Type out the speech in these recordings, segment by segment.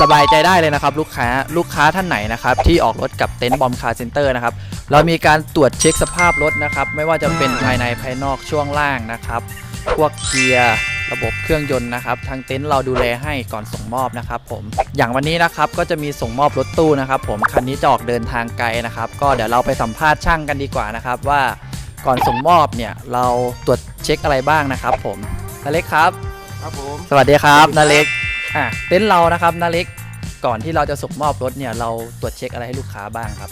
สบายใจได้เลยนะครับลูกค้าลูกค้าท่านไหนนะครับที่ออกรถกับเต็นท์บอมคาร์เซ็นเตอร์นะครับเรามีการตรวจเช็คสภาพรถนะครับไม่ว่าจะเป็นภายในภายนอกช่วงล่างนะครับพวกเกียร์ระบบเครื่องยนต์นะครับ ทางเต็นท์เราดูแลให้ก่อนส่งมอบนะครับผมอย่างวันนี้นะครับก็จะมีส่งมอบรถตู้นะครับ ผมคันนี้จะออกเดินทางไกลนะครับ ก็เดี๋ยวเราไปสัมภาษณ์ช่างกันดีกว่านะครับ ว่าก่อนส่งมอบเนี่ยเราตรวจเช็คอะไรบ้างนะครับ ผมนาเล็กครับ ครับผม สวัสดีครับสวัสดีครับนาเล็ก อะเต็นท์เรานะครับนาเล็กก่อนที่เราจะส่งมอบรถเนี่ยเราตรวจเช็คอะไรให้ลูกค้าบ้างครับ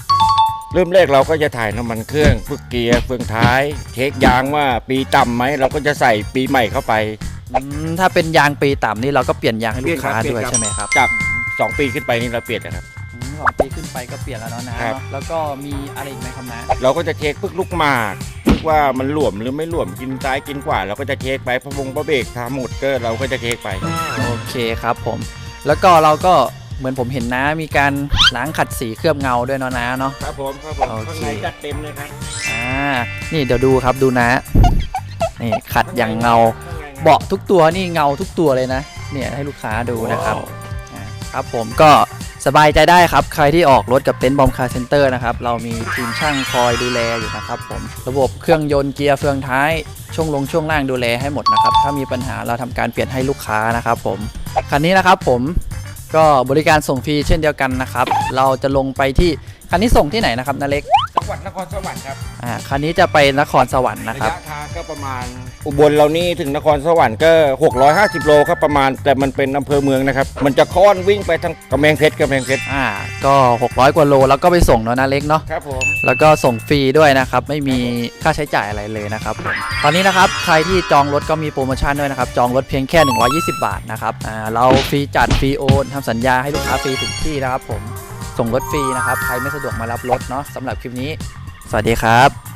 เริ่มแรกเราก็จะถ่ายน้ำมันเครื่องฝึกเกียร์เฟืองท้าย เช็คยางว่าปีต่ำไหมเราก็จะใส่ปีใหม่เข้าไปอืมถ้าเป็นยางปีต่ำนี่เราก็เปลี่ยนยางให้ลูกค้าเปลี่ด้วยนครับใช่ไหมครับจาก 2 ปีขึ้นไปนี่เราเปลี่ยนนะครับ อืมสองปีขึ้นไปก็เปลี่ยนแล้วเนาะนะครับ แล้วก็มีอะไรอีกไหมครับนะ เราก็จะเช็คพึกลูกหมากพึก ว่ามันหลวมหรือไม่หลวมกินซ้ายกินขวาเราก็จะเช็คไปพะวงพระเบรกทาหมดก็เราก็จะเช็คไป โอเคครับผม แล้วก็เราก็เหมือนผมเห็นนะมีการล้างขัดสีเคลือบเงาด้วยเนาะนะเนาะ ครับผมครับผมโอเค ข้างในจัดเต็มเลยครับอ่านี่เดี๋ยวดูครับดูนะนี่ขัดอย่างเงา เบาะทุกตัวนี่เงาทุกตัวเลยนะ เนี่ยให้ลูกค้าดูนะครับอ่าครับผมก็ สบายใจได้ครับ ใครที่ออกรถกับเต็นท์บอมคาร์เซนเตอร์นะครับ เรามีทีมช่างคอยดูแลอยู่นะครับผม ระบบเครื่องยนต์เกียร์เฟืองท้าย ช่วงลงช่วงล่างดูแลให้หมดนะครับ ถ้ามีปัญหาเราทำการเปลี่ยนให้ลูกค้านะครับผม คันนี้นะครับผมก็บริการส่งฟรีเช่นเดียวกันนะครับ เราจะลงไปที่ คันนี้ส่งที่ไหนนะครับนาเล็กจังหวัดนครสวรรค์ครับอ่าคันนี้จะไปนครสวรรค์นะระครับ ยะทางก็ประมาณ อุบลเรานี่ถึงนครสวรรค์ก็ 650 โลครับประมาณ แต่มันเป็นอำเภอเมืองนะครับ มันจะค่อนวิ่งไปทางกำแพงเพชรกำแพงเพชรอ่า ก็ 600 กว่าโลแล้วก็ไปส่งเนาะนาเล็กเนาะ ครับผม แล้วก็ส่งฟรีด้วยนะครับ ไม่มีค่าใช้จ่ายอะไรเลยนะครับผมตอนนี้นะครับใครที่จองรถก็มีโปรโมชั่นด้วยนะครับ จองรถเพียงแค่ 120 บาทนะครับอ่าเราฟรีจัดฟรีโอนทำสัญญาให้ลูกค้าฟรีถึงที่นะครับผม ส่งรถฟรีนะครับ ใครไม่สะดวกมารับรถเนาะสำหรับคลิปนี้ สวัสดีครับ